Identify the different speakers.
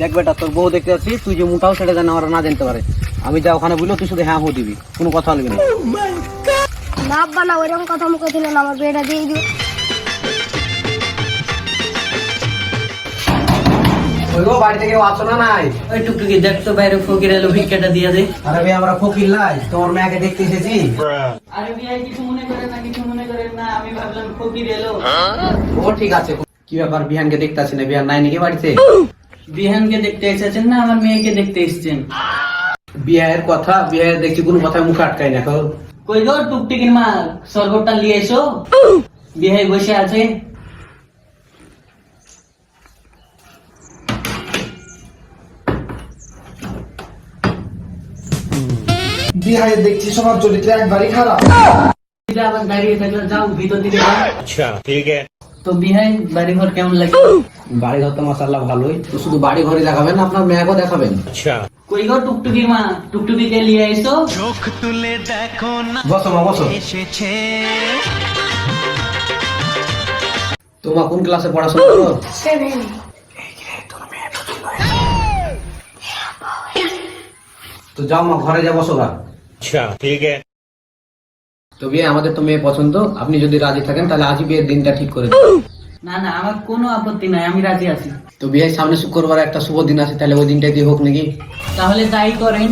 Speaker 1: দেখ বেটা তোর বউ দেখতে যাচ্ছি তুই যে মোটাও সেটা যেন আমরা না জানতে পারে। আমি যা ওখানে বলল তুই শুধু হ্যাঁ হো দিবি কোনো কথা বলবি না।
Speaker 2: বাবা না ওইরকম কথা মুখে দিল না আমার বিয়েটা দিয়ে দিবে।
Speaker 1: ওই গো বাড়ি আছো না নাই?
Speaker 3: ওই টুকটুকি দেখ বাইরে ফকির এলো ভিক্ষাটা দিয়ে দে।
Speaker 1: আরে ভাই আমরা ফকির লাই তোমার মেয়েকে দেখতে এসেছি।
Speaker 3: আরে ভাই কিছু মনে করেন না কিছু মনে করেন না আমি ভাবলাম ফকির এলো।
Speaker 1: ও ঠিক আছে। কি ব্যাপার বিহানকে দেখতে আসি না? বিহান নাই নাকি বাড়িতে?
Speaker 3: বিহানকে দেখতে এসেছেন না আমার মেয়েকে দেখতে এসেছেন?
Speaker 1: বিয়ের কথা বিয়ের দেখছি কোনো কথায় মুখ আটকাই না
Speaker 3: কই গো টুকটিকির মা সরবতটা নিয়ে এসো। বিয়ে বসে আছে।
Speaker 4: বিহারে দেখছি সবার চরিত্র একবারই খারাপ।
Speaker 3: আবার দাঁড়িয়ে থাকলে যাও ভিতর দিকে
Speaker 5: আচ্ছা ঠিক আছে।
Speaker 3: তো বিহাই বাড়িঘর কেমন লাগে?
Speaker 1: তো ভালোই। শুধু বাড়ি ঘরে দেখাবেন আপনার মেয়েকেও দেখাবেন।
Speaker 5: আচ্ছা।
Speaker 3: কই টুকটুকির মা? টুকটুকিকে চোখ তুলে দেখো না
Speaker 1: বসো মা বসো। এসেছে। তোমা কোন ক্লাসে পড়াশোনা করো? তো যাও মা ঘরে যা বসো না
Speaker 5: আচ্ছা ঠিক আছে।
Speaker 1: তো বিয়ে আমাদের তো মেয়ে পছন্দ। আপনি যদি রাজি থাকেন তাহলে আজই বিয়ের দিনটা ঠিক করে দিন।
Speaker 3: না না আমার কোনো আপত্তি নাই আমি রাজি আছি।
Speaker 1: তো বিয়ের সামনে শুক্রবার একটা শুভ দিন আছে তাহলে ওই দিনটাই দিয়ে হোক নাকি?
Speaker 3: তাহলে তাই করেন।